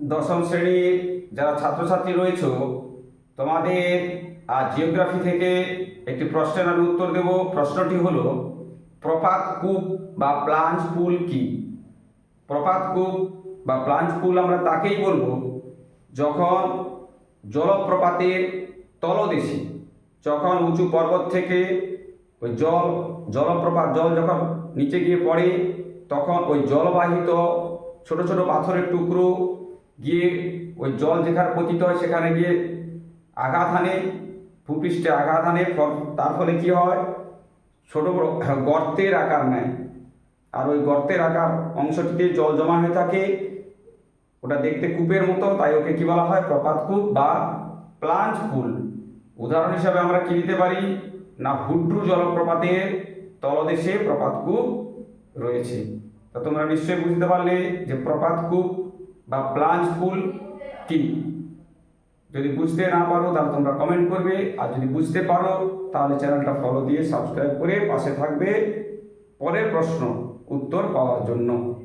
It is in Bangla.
দশম শ্রেণির যারা ছাত্রছাত্রী রয়েছে, তোমাদের আর জিওগ্রাফি থেকে একটি প্রশ্নের আমি উত্তর দেব। প্রশ্নটি হলো, প্রপাত কূপ বা প্লাঞ্জ পুল কি? প্রপাত কূপ বা প্লাঞ্জ পুল আমরা তাকেই বলব যখন জলপ্রপাতের তলদেশে, যখন উঁচু পর্বত থেকে ওই জল, জলপ্রপাত, জল যখন নিচে গিয়ে পড়ে, তখন ওই জলবাহিত ছোট ছোট পাথরের টুকরো গিয়ে ওই জল যেখানে পতিত হয় সেখানে গিয়ে আঘাত হানে, ভূপৃষ্ঠে আঘাত ফল- তার ফলে কি হয়? ছোট গর্তের আকার নেয়। আর ওই গর্তের আকার অংশটিতে জল জমা হয়ে থাকে। ওটা দেখতে কূপের মতো, তাই ওকে কি বলা হয়? প্রপাত কূপ বা প্লাঞ্জ পুল উদাহরণ হিসাবে আমরা কি দিতে পারি? না হুড্রু জলপ্রপাতের তলদেশে প্রপাত কূপ রয়েছে। তা তোমরা নিশ্চয়ই বুঝতে পারলে যে প্রপাত কূপ বা ব্লাঞ্চ ফুল কি? যদি বুঝতে না পারো, তাহলে তোমরা কমেন্ট করবে। আর যদি বুঝতে পারো, তাহলে চ্যানেলটা ফলো দিয়ে সাবস্ক্রাইব করে পাশে থাকবে। পরের প্রশ্ন, উত্তর পাওয়ার জন্য।